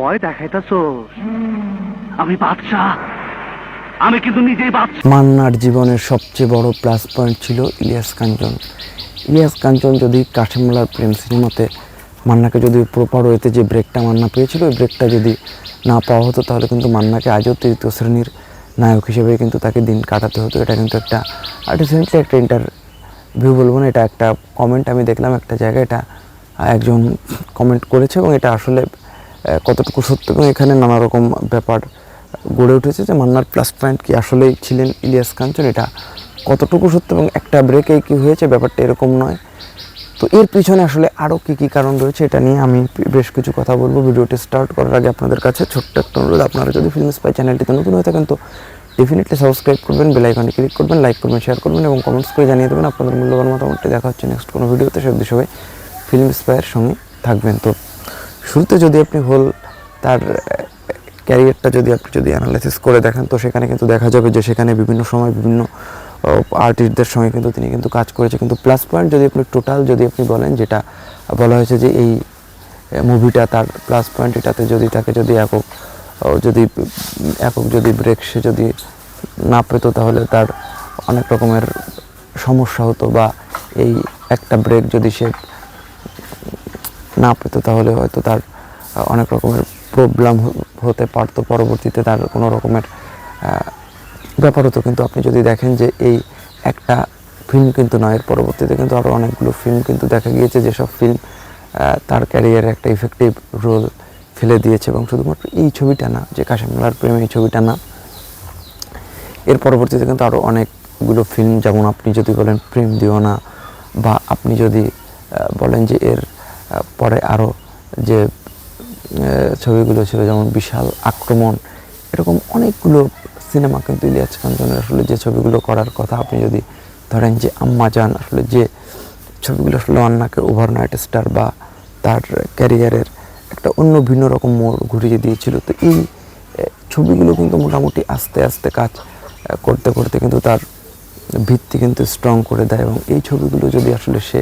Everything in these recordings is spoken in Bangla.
ভয় আমি আমি কিন্তু নিজেই মান্নার জীবনের সবচেয়ে বড় প্লাস পয়েন্ট ছিল ইলিয়াস কাঞ্চন। ইলিয়াস কাঞ্চন যদি কাশিমলার প্রেম সিনেমাতে মান্নাকে যদি প্রপার ওয়েতে যে ব্রেকটা মান্না পেয়েছিল, ওই ব্রেকটা যদি না পাওয়া হতো, তাহলে কিন্তু মান্নাকে আজও তৃতীয় শ্রেণির নায়ক হিসেবে কিন্তু তাকে দিন কাটাতে হতো। এটা কিন্তু একটা রিসেন্টলি একটা ইন্টারভিউ বলব না, এটা একটা কমেন্ট আমি দেখলাম একটা জায়গায়, এটা একজন কমেন্ট করেছে এবং এটা আসলে কতটুকু সত্য? এবং এখানে নানা রকম ব্যাপার গড়ে উঠেছে যে মান্নার প্লাস পয়েন্ট কি আসলেই ছিলেন ইলিয়াস কাঞ্চন? এটা কতটুকু সত্য এবং একটা ব্রেকে কি হয়েছে? ব্যাপারটা এরকম নয়। তো এর পিছনে আসলে আরও কী কী কারণ রয়েছে এটা নিয়ে আমি বেশ কিছু কথা বলব। ভিডিওটি স্টার্ট করার আগে আপনাদের কাছে ছোট্ট একটা অনুরোধ। আপনারা যদি ফিল্ম স্পাই চ্যানেলটিতে নতুন হয়ে থাকেন তো ডেফিনেটলি সাবস্ক্রাইব করবেন বেল আইকনে ক্লিক করবেন লাইক করবেন শেয়ার করবেন এবং কমেন্টস করে জানিয়ে দেবেন। আপনাদের মূল্যবান মতামতটি দেখা হচ্ছে নেক্সট কোনো ভিডিওতে সব সবাই ফিল্ম স্পায়ের সঙ্গে থাকবেন। তো শুরুতে যদি আপনি হোল তার ক্যারিয়ারটা যদি আপনি যদি অ্যানালাইসিস করে দেখেন, তো সেখানে কিন্তু দেখা যাবে যে সেখানে বিভিন্ন সময় বিভিন্ন আর্টিস্টদের সঙ্গে কিন্তু তিনি কিন্তু কাজ করেছে। কিন্তু প্লাস পয়েন্ট যদি আপনি টোটাল যদি আপনি বলেন, যেটা বলা হয়েছে যে এই মুভিটা তার প্লাস পয়েন্ট এটাতে যদি তাকে যদি একক যদি একক যদি ব্রেক সে যদি না পেতো, তাহলে তার অনেক রকমের সমস্যা হতো বা এই একটা ব্রেক যদি সে না পেতো, তাহলে হয়তো তার অনেক রকমের প্রবলেম হতে পারতো। পরবর্তীতে তার কোনো রকমের ব্যাপার হতো। কিন্তু আপনি যদি দেখেন যে এই একটা ফিল্ম কিন্তু নয়, এর পরবর্তীতে কিন্তু আরও অনেকগুলো ফিল্ম কিন্তু দেখা গিয়েছে, যেসব ফিল্ম তার ক্যারিয়ারে একটা ইফেক্টিভ রোল ফেলে দিয়েছে। এবং শুধুমাত্র এই ছবিটা না, যে কাশিমলার প্রেম এই ছবিটা না, এর পরবর্তীতে কিন্তু আরও অনেকগুলো ফিল্ম যেমন আপনি যদি বলেন প্রেম দিও না, বা আপনি যদি বলেন যে এর পরে আরও যে ছবিগুলো ছিল যেমন বিশাল আক্রমণ, এরকম অনেকগুলো সিনেমা কিন্তু ইলিয়াস কাঞ্চনের আসলে যে ছবিগুলো করার কথা আপনি যদি ধরেন যে আম্মা যান আসলে যে ছবিগুলো আসলে অন্নাকে ওভারনাইট স্টার বা তার ক্যারিয়ারের একটা অন্য ভিন্ন রকম মোড় ঘুরিয়ে দিয়েছিল, তো এই ছবিগুলো কিন্তু মোটামুটি আস্তে আস্তে কাজ করতে করতে কিন্তু তার ভিত্তি কিন্তু স্ট্রং করে দেয় এবং এই ছবিগুলো যদি আসলে সে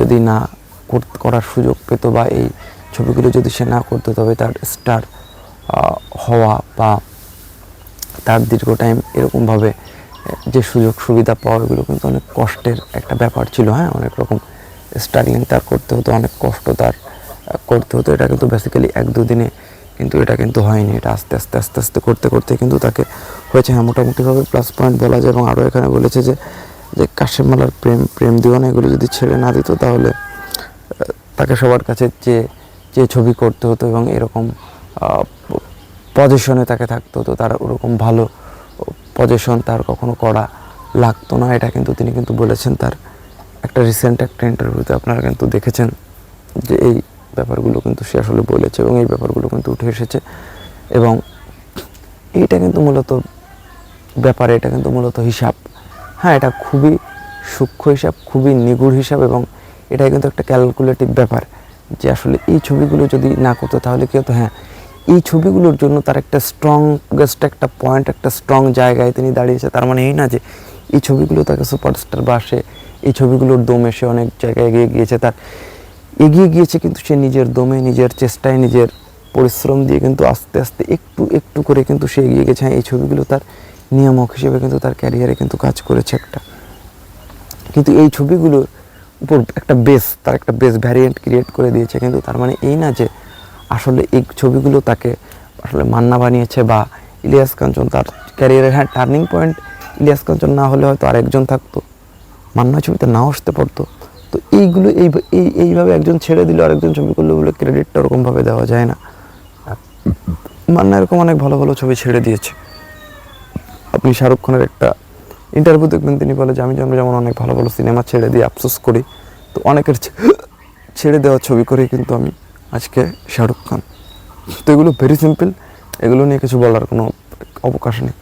যদি না করার সুযোগ পেত বা এই ছবিগুলো যদি সে না করতো তবে তার স্টার হওয়া বা তার দীর্ঘ টাইম এরকমভাবে যে সুযোগ সুবিধা পাওয়া এগুলো কিন্তু অনেক কষ্টের একটা ব্যাপার ছিল হ্যাঁ? অনেক রকম স্ট্রাগলিং তার করতে হতো, অনেক কষ্ট তার করতে হতো। এটা কিন্তু বেসিক্যালি এক দুদিনে কিন্তু এটা কিন্তু হয়নি। এটা আস্তে আস্তে আস্তে আস্তে করতে করতে কিন্তু তাকে হয়েছে হ্যাঁ? মোটামুটিভাবে প্লাস পয়েন্ট বলা যায় এবং আরও এখানে বলেছে যে যে কাশেমালার প্রেম প্রেম দিওয়ানা এগুলো যদি ছেড়ে না দিত তাহলে তাকে সবার কাছে যে যে ছবি করতে হতো এবং এরকম পজিশনে তাকে থাকতে হতো, তার ওরকম ভালো পজিশন তার কখনো করা লাগতো না। এটা কিন্তু তিনি কিন্তু বলেছেন তার একটা রিসেন্ট একটা ইন্টারভিউতে আপনারা কিন্তু দেখেছেন যে এই ব্যাপারগুলো কিন্তু সে আসলে বলেছে এবং এই ব্যাপারগুলো কিন্তু উঠে এসেছে। এবং এইটা কিন্তু মূলত ব্যাপারে, এটা কিন্তু মূলত হিসাব। হ্যাঁ এটা খুবই সূক্ষ্ম হিসাব, খুবই নিগুড় হিসাব এবং এটাই কিন্তু একটা ক্যালকুলেটিভ ব্যাপার যে আসলে এই ছবিগুলো যদি না করতো তাহলে কি হতো? হ্যাঁ এই ছবিগুলোর জন্য তার একটা স্ট্রংগেস্ট একটা পয়েন্ট একটা স্ট্রং জায়গায় তিনি দাঁড়িয়েছে। তার মানে এই না যে এই ছবিগুলো তাকে সুপারস্টার বা আসে এই ছবিগুলোর দমে সে অনেক জায়গায় এগিয়ে গিয়েছে। তার এগিয়ে গিয়েছে কিন্তু সে নিজের দমে, নিজের চেষ্টায়, নিজের পরিশ্রম দিয়ে কিন্তু আস্তে আস্তে, একটু একটু করে কিন্তু সে এগিয়ে গেছে। হ্যাঁ এই ছবিগুলো তার নিয়ামক হিসেবে কিন্তু তার ক্যারিয়ারে কিন্তু কাজ করেছে একটা। কিন্তু এই ছবিগুলোর উপর একটা বেস তার একটা বেস ভ্যারিয়েন্ট ক্রিয়েট করে দিয়েছে। কিন্তু তার মানে এই না যে আসলে এই ছবিগুলো তাকে আসলে মান্না বানিয়েছে বা ইলিয়াস কাঞ্চন তার ক্যারিয়ারের হ্যাঁ টার্নিং পয়েন্ট ইলিয়াস কাঞ্চন না হলে হয়তো আরেকজন থাকতো। মান্না ছবিতে নাও আসতে পারতো। তো এইগুলো এই এই, এইভাবে একজন ছেড়ে দিল, আরেকজন ছবি করল বলে ক্রেডিটটা ওরকমভাবে দেওয়া যায় না। মান্না এরকম অনেক ভালো ভালো ছবি ছেড়ে দিয়েছে। আপনি শাহরুখ খানের একটা ইন্টারভিউ দেখবেন, তিনি বলে যে, আমি যেমন যেমন অনেক ভালো ভালো সিনেমা ছেড়ে দিয়ে আফসোস করি। তো অনেকের ছেড়ে দেওয়া ছবি করে কিন্তু আমি আজকে শাহরুখ খান। তো এগুলো ভেরি সিম্পল এগুলো নিয়ে কিছু বলার কোনো অবকাশ নেই।